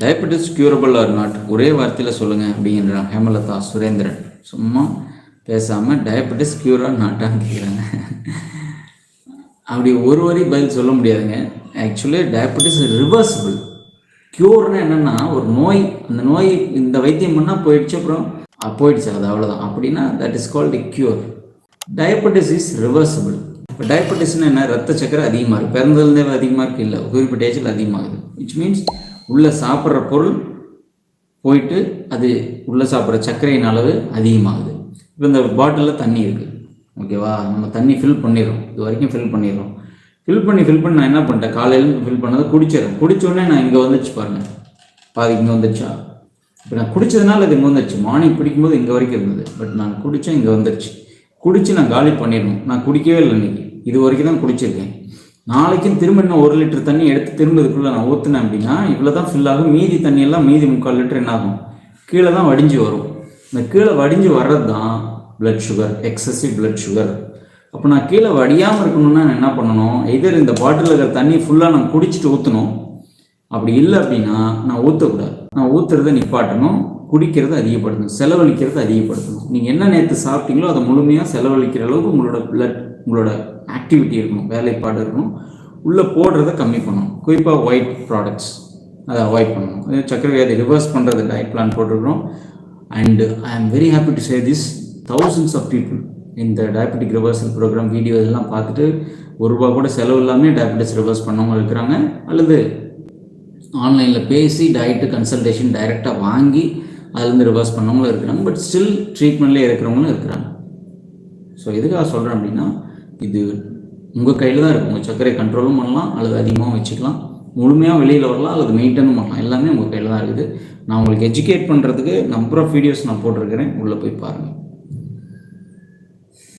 Diabetes curable R not ஒரே வார்த்தையில் சொல்லுங்கள் அப்படிங்கிறான் ஹேமலதா சுரேந்திரன். சும்மா பேசாமல் டயபெட்டிஸ் கியூர் நாட்டான்னு கேட்குறாங்க அப்படி ஒரு வரி பதில் சொல்ல முடியாதுங்க. ஆக்சுவலி டயபெட்டிஸ் ரிவர்சிபிள் க்யூர்னா என்னென்னா ஒரு நோய் அந்த நோய் இந்த வைத்தியம் பண்ணால் போயிடுச்சு அப்புறம் போயிடுச்சு அது அவ்வளோதான் அப்படின்னா that is called cure diabetes is reversible இப்போ டயபெட்டிஸ்னு என்ன? ரத்த சக்கரை அதிகமாக இருக்குது பிறந்ததுலேருந்தே அதிகமாக இருக்குது இல்லை. குறிப்பிட்ட ஏஜில் அதிகமாகுது. விச் மீன்ஸ் உள்ளே சாப்பிட்ற பொருள் போயிட்டு அது உள்ளே சாப்பிட்ற சர்க்கரையின் அளவு அதிகமாகுது. இப்போ இந்த பாட்டிலில் தண்ணி இருக்குது ஓகேவா? நம்ம தண்ணி ஃபில் பண்ணிடுறோம். இது வரைக்கும் ஃபில் பண்ணிடுறோம். ஃபில் பண்ணி ஃபில் பண்ணி நான் என்ன பண்ணிட்டேன்? காலையில் ஃபில் பண்ணதை குடிச்சிடறேன். குடித்தோடனே நான் இங்கே வந்துச்சு பாருங்க. பாதி இங்கே வந்துருச்சா? இப்போ நான் குடித்ததுனால அது இங்கே வந்துருச்சு. மார்னிங் குடிக்கும்போது இங்கே வரைக்கும் இருந்தது. பட் நான் குடித்தேன் இங்கே வந்துருச்சு. குடித்து நான் காலி பண்ணிடணும். நான் குடிக்கவே இல்லை இன்னைக்கு. இது வரைக்கும் தான் குடிச்சிருக்கேன். நாளைக்கும் திரும்ப இன்னும் ஒரு லிட்டர் தண்ணி எடுத்து திரும்ப இதுக்குள்ளே நான் ஊற்றுனேன் அப்படின்னா இவ்வளோ தான் ஃபில் ஆகும். மீதி தண்ணியெல்லாம் மீதி முக்கால் லிட்டர் என்ன ஆகும்? கீழே தான் வடிஞ்சு வரும். இந்த கீழே வடிஞ்சு வர்றது தான் blood sugar excessive blood sugar அப்போ நான் கீழே வடியாமல் இருக்கணும்னா நான் என்ன பண்ணணும்? எதர் இந்த பாட்டிலில் இருக்கிற தண்ணி ஃபுல்லாக நான் குடிச்சிட்டு ஊற்றணும் அப்படி இல்லை அப்படின்னா நான் ஊற்றக்கூடாது நான் ஊற்றுறத நிப்பாட்டணும். குடிக்கிறத அதிகப்படுத்தணும். செலவழிக்கிறத அதிகப்படுத்தணும். நீங்கள் என்ன நேற்று சாப்பிட்டீங்களோ அதை முழுமையாக செலவழிக்கிற அளவுக்கு உங்களோட பிளட் உங்களோட ஆக்டிவிட்டி இருக்கணும் வேலைப்பாடு இருக்கணும். உள்ளே போடுறத கம்மி பண்ணணும். குறிப்பாக ஒயிட் ப்ராடக்ட்ஸ் அதை அவாய்ட் பண்ணணும். அதே சக்கரை வியாதி ரிவர்ஸ் பண்ணுறது டயட் பிளான் போட்டிருக்கிறோம் and I am very happy to say this thousands of people இந்த டயபெட்டிக் ரிவர்சல் ப்ரோக்ராம் வீடியோ இதெல்லாம் பார்த்துட்டு ஒரு ரூபா கூட செலவு இல்லாமல் டயபெட்டிஸ் ரிவர்ஸ் பண்ணவங்க இருக்கிறாங்க. அல்லது ஆன்லைனில் பேசி டயட்டு கன்சல்டேஷன் டைரெக்டாக வாங்கி அதுலேருந்து ரிவர்ஸ் பண்ணவங்களும் இருக்கிறாங்க. பட் ஸ்டில் ட்ரீட்மெண்ட்லேயே இருக்கிறவங்களும் இருக்கிறாங்க. ஸோ எதுக்காக சொல்கிறேன் அப்படின்னா இது உங்கள் கையில் தான் இருக்கும். உங்கள் சர்க்கரை கண்ட்ரோலும் பண்ணலாம் அல்லது அதிகமாக வச்சுக்கலாம். முழுமையாக வெளியில் வரலாம் அல்லது மெயின்டைனும் பண்ணலாம். எல்லாமே உங்கள் கையில் தான் இருக்குது. நான் உங்களுக்கு எஜுகேட் பண்ணுறதுக்கு நம்பர் ஆஃப் வீடியோஸ் நான் போட்டிருக்கிறேன். உள்ளே போய் பாருங்கள்